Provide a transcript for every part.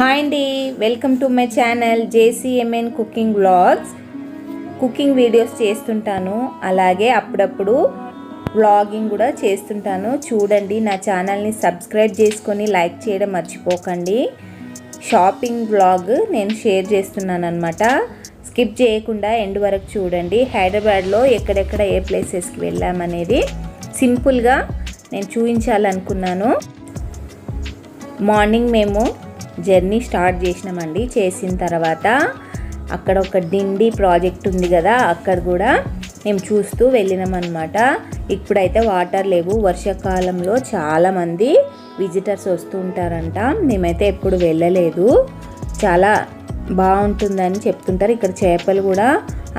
Hi అండి. Welcome to my channel JCMN cooking vlogs. Cooking videos చేస్తుంటాను. అలాగే అప్పుడప్పుడు వ్లాగింగ్ కూడా చేస్తుంటాను. చూడండి నా ఛానల్ని సబ్స్క్రైబ్ చేసుకొని లైక్ చేయడం మర్చిపోకండి. షాపింగ్ వ్లాగ్ నేను షేర్ చేస్తున్నాను అనమాట స్కిప్ చేయకుండా ఎండ్ వరకు చూడండి. హైదరాబాద్లో ఎక్కడెక్కడ ఏ ప్లేసెస్కి వెళ్ళామనేది సింపుల్గా నేను చూపించాలనుకున్నాను మార్నింగ్ మేము జర్నీ స్టార్ట్ చేసినామండి. చేసిన తర్వాత అక్కడ ఒక డిండి ప్రాజెక్ట్ ఉంది కదా అక్కడ కూడా మేము చూస్తూ వెళ్ళినామన్నమాట. ఇప్పుడైతే వాటర్ లేవు. వర్షాకాలంలో చాలామంది విజిటర్స్ వస్తూ ఉంటారంట. మేమైతే ఎప్పుడు వెళ్ళలేదు. చాలా బాగుంటుందని చెప్తుంటారు. ఇక్కడ చేపలు కూడా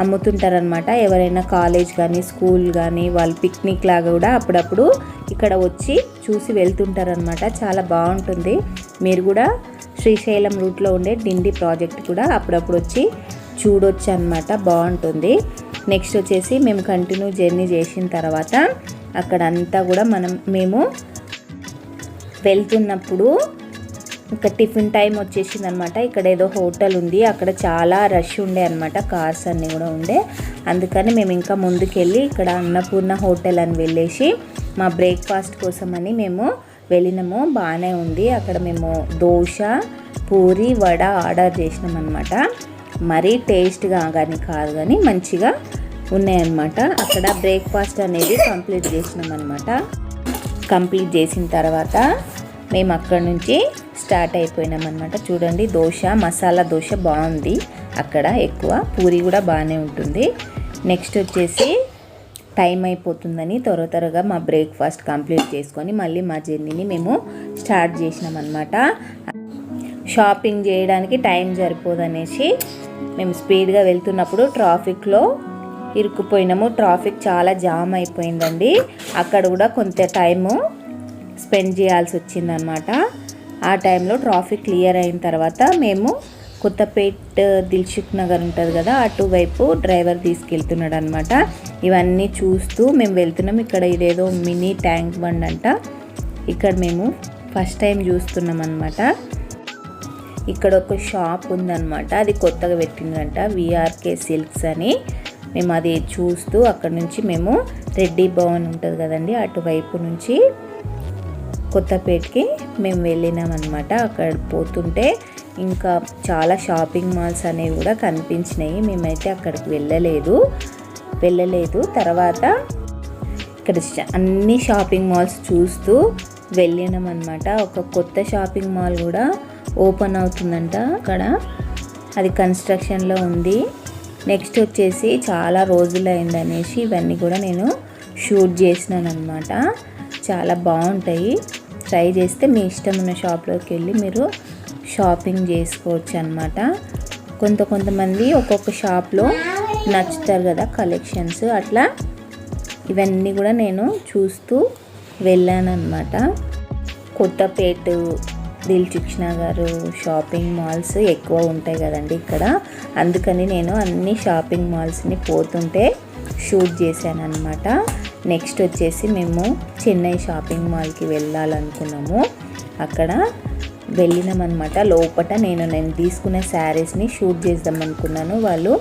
అమ్ముతుంటారనమాట ఎవరైనా కాలేజ్ కానీ స్కూల్ కానీ వాళ్ళు పిక్నిక్ లాగా కూడా అప్పుడప్పుడు ఇక్కడ వచ్చి చూసి వెళ్తుంటారనమాట చాలా బాగుంటుంది. మీరు కూడా శ్రీశైలం రూట్లో ఉండే డిండి ప్రాజెక్ట్ కూడా అప్పుడప్పుడు వచ్చి చూడొచ్చు అనమాట బాగుంటుంది. నెక్స్ట్ వచ్చేసి మేము కంటిన్యూ జర్నీ చేసిన తర్వాత అక్కడ అంతా కూడా మనం మేము వెళ్తున్నప్పుడు ఇంకా టిఫిన్ టైం వచ్చేసింది అనమాట ఇక్కడ ఏదో హోటల్ ఉంది అక్కడ చాలా రష్ ఉండే అనమాట కార్స్ అన్నీ కూడా ఉండే. అందుకని మేము ఇంకా ముందుకెళ్ళి ఇక్కడ అన్నపూర్ణ హోటల్ అని వెళ్ళేసి మా బ్రేక్ఫాస్ట్ కోసమని మేము వెళ్ళినాము బాగానే ఉంది. అక్కడ మేము దోశ పూరి వడ ఆర్డర్ చేసినాం అనమాట మరీ టేస్ట్గా కానీ కాదు కానీ మంచిగా ఉన్నాయన్నమాట. అక్కడ బ్రేక్ఫాస్ట్ అనేది కంప్లీట్ చేసినాం అనమాట కంప్లీట్ చేసిన తర్వాత మేము అక్కడ నుంచి స్టార్ట్ అయిపోయినాం అనమాట చూడండి దోశ మసాలా దోశ బాగుంది. అక్కడ ఎక్కువ పూరి కూడా బాగానే ఉంటుంది. నెక్స్ట్ వచ్చేసి టైం అయిపోతుందని త్వర త్వరగా మా బ్రేక్ఫాస్ట్ కంప్లీట్ చేసుకొని మళ్ళీ మా జర్నీని మేము స్టార్ట్ చేసినాం అనమాట షాపింగ్ చేయడానికి టైం సరిపోదనేసి మేము స్పీడ్గా వెళ్తున్నప్పుడు ట్రాఫిక్లో ఇరుక్కుపోయినాము. ట్రాఫిక్ చాలా జామ్ అయిపోయిందండి. అక్కడ కూడా కొంత టైము స్పెండ్ చేయాల్సి వచ్చిందనమాట ఆ టైంలో ట్రాఫిక్ క్లియర్ అయిన తర్వాత మేము కొత్తపేట్ దిల్షుక్ నగర్ ఉంటుంది కదా అటువైపు డ్రైవర్ తీసుకెళ్తున్నాడు అనమాట ఇవన్నీ చూస్తూ మేము వెళ్తున్నాం. ఇక్కడ ఇదేదో మినీ ట్యాంక్ బండ్ అంట. ఇక్కడ మేము ఫస్ట్ టైం చూస్తున్నాం అనమాట ఇక్కడ ఒక షాప్ ఉందన్నమాట. అది కొత్తగా పెట్టిందంట. విఆర్కే సిల్క్స్ అని. మేము అది చూస్తూ అక్కడ నుంచి మేము రెడ్డి భవన్ ఉంటుంది కదండి అటువైపు నుంచి కొత్తపేటకి మేము వెళ్ళినాం అనమాట అక్కడ పోతుంటే ఇంకా చాలా షాపింగ్ మాల్స్ అనేవి కూడా కనిపించినాయి. మేమైతే అక్కడికి వెళ్ళలేదు. వెళ్ళలేదు. తర్వాత ఇక్కడ అన్ని షాపింగ్ మాల్స్ చూస్తూ వెళ్ళినాం అనమాట ఒక కొత్త షాపింగ్ మాల్ కూడా ఓపెన్ అవుతుందంట అక్కడ. అది కన్స్ట్రక్షన్లో ఉంది. నెక్స్ట్ వచ్చేసి చాలా రోజులు అయిందనేసి ఇవన్నీ కూడా నేను షూట్ చేసినాను అనమాట చాలా బాగుంటాయి. ట్రై చేస్తే మీ ఇష్టం ఉన్న షాప్లోకి వెళ్ళి మీరు షాపింగ్ చేసుకోవచ్చు అనమాట కొంత కొంతమంది ఒక్కొక్క షాప్లో నచ్చుతారు కదా కలెక్షన్స్. అట్లా ఇవన్నీ కూడా నేను చూస్తూ వెళ్ళానమాట కొత్తపేట దిల్చుక్ గారు షాపింగ్ మాల్స్ ఎక్కువ ఉంటాయి కదండి ఇక్కడ. అందుకని నేను అన్ని షాపింగ్ మాల్స్ని పోతుంటే షూట్ చేశాను అనమాట నెక్స్ట్ వచ్చేసి మేము చెన్నై షాపింగ్ మాల్కి వెళ్ళాలనుకున్నాము. అక్కడ వెళ్ళినామన్నమాట. లోపల నేను నేను తీసుకున్న శారీస్ని షూట్ చేద్దాం అనుకున్నాను. వాళ్ళు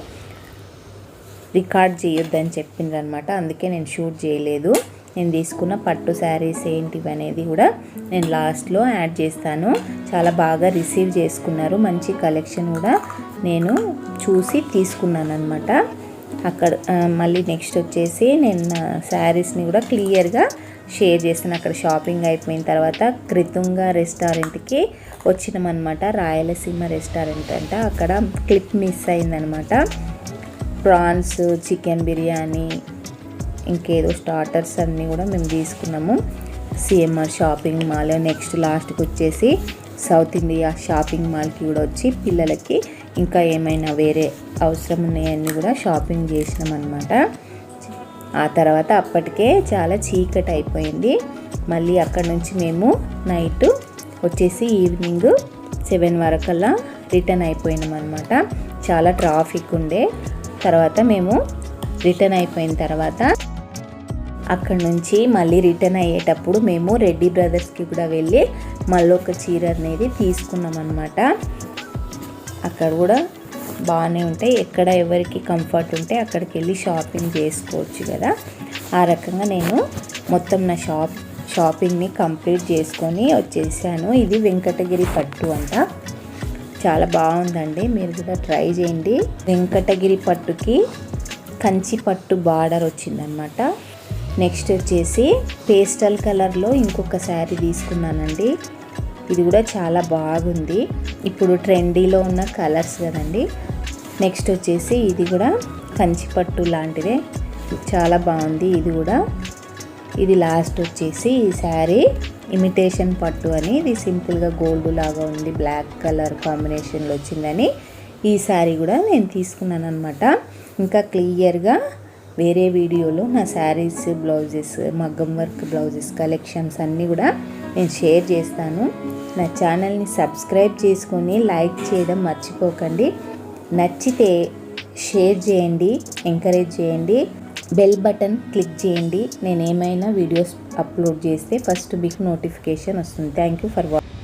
రికార్డ్ చేయొద్దని చెప్పిండ్రు అనమాట అందుకే నేను షూట్ చేయలేదు. నేను తీసుకున్న పట్టు శారీస్ ఏంటివి అనేది కూడా నేను లాస్ట్లో యాడ్ చేస్తాను. చాలా బాగా రిసీవ్ చేసుకున్నారు. మంచి కలెక్షన్ కూడా నేను చూసి తీసుకున్నాను అనమాట అక్కడ మళ్ళీ నెక్స్ట్ వచ్చేసి నేను నా శారీస్ని కూడా క్లియర్గా షేర్ చేస్తాను. అక్కడ షాపింగ్ అయిపోయిన తర్వాత కృతుంగ రెస్టారెంట్కి వచ్చినామన్నమాట. రాయలసీమ రెస్టారెంట్ అంట. అక్కడ క్లిప్ మిస్ అయిందనమాట ప్రాన్స్ చికెన్ బిర్యానీ ఇంకేదో స్టార్టర్స్ అన్నీ కూడా మేము తీసుకున్నాము. CMR shopping mall. నెక్స్ట్ లాస్ట్కి వచ్చేసి సౌత్ ఇండియా షాపింగ్ మాల్కి కూడా వచ్చి పిల్లలకి ఇంకా ఏమైనా వేరే అవసరం ఉన్నాయన్నీ కూడా షాపింగ్ చేసినాం అనమాట ఆ తర్వాత అప్పటికే చాలా చీకటి అయిపోయింది. మళ్ళీ అక్కడ నుంచి మేము నైట్ వచ్చేసి ఈవినింగ్ సెవెన్ వరకల్లా రిటర్న్ అయిపోయినాం అనమాట చాలా ట్రాఫిక్ ఉండే. తర్వాత మేము రిటర్న్ అయిపోయిన తర్వాత అక్కడ నుంచి మళ్ళీ రిటర్న్ అయ్యేటప్పుడు మేము రెడ్డి బ్రదర్స్కి కూడా వెళ్ళి మళ్ళీ ఒక చీర అనేది తీసుకున్నాం అనమాట అక్కడ కూడా బాగానే ఉంటాయి. ఎక్కడ ఎవరికి కంఫర్ట్ ఉంటే అక్కడికి వెళ్ళి షాపింగ్ చేసుకోవచ్చు కదా. ఆ రకంగా నేను మొత్తం నా షాప్ షాపింగ్ని కంప్లీట్ చేసుకొని వచ్చేసాను. ఇది వెంకటగిరి పట్టు అంట. చాలా బాగుందండి. మీరు కూడా ట్రై చేయండి. వెంకటగిరి పట్టుకి కంచి పట్టు బార్డర్ వచ్చిందనమాట నెక్స్ట్ వచ్చేసి పేస్టల్ కలర్లో ఇంకొక శారీ తీసుకున్నానండి. ఇది కూడా చాలా బాగుంది. ఇప్పుడు ట్రెండీలో ఉన్న కలర్స్ కదండి. నెక్స్ట్ వచ్చేసి ఇది కూడా కంచిపట్టు లాంటిదే. చాలా బాగుంది ఇది కూడా. ఇది లాస్ట్ వచ్చేసి ఈ శారీ ఇమిటేషన్ పట్టు అని ఇది సింపుల్గా గోల్డ్ లాగా ఉంది బ్లాక్ కలర్ కాంబినేషన్లో వచ్చిందని ఈ శారీ కూడా నేను తీసుకున్నాను అనమాట ఇంకా క్లియర్గా వేరే వీడియోలో నా శారీస్ బ్లౌజెస్ మగ్గం వర్క్ బ్లౌజెస్ కలెక్షన్స్ అన్నీ కూడా నేను షేర్ చేస్తాను. నా ఛానల్ని సబ్స్క్రైబ్ చేసుకొని లైక్ చేయడం మర్చిపోకండి. నచ్చితే షేర్ చేయండి ఎంకరేజ్ చేయండి. బెల్ బటన్ క్లిక్ చేయండి. నేను ఏమైనా వీడియోస్ అప్లోడ్ చేస్తే ఫస్ట్ మీకు నోటిఫికేషన్ వస్తుంది. Thank you for watching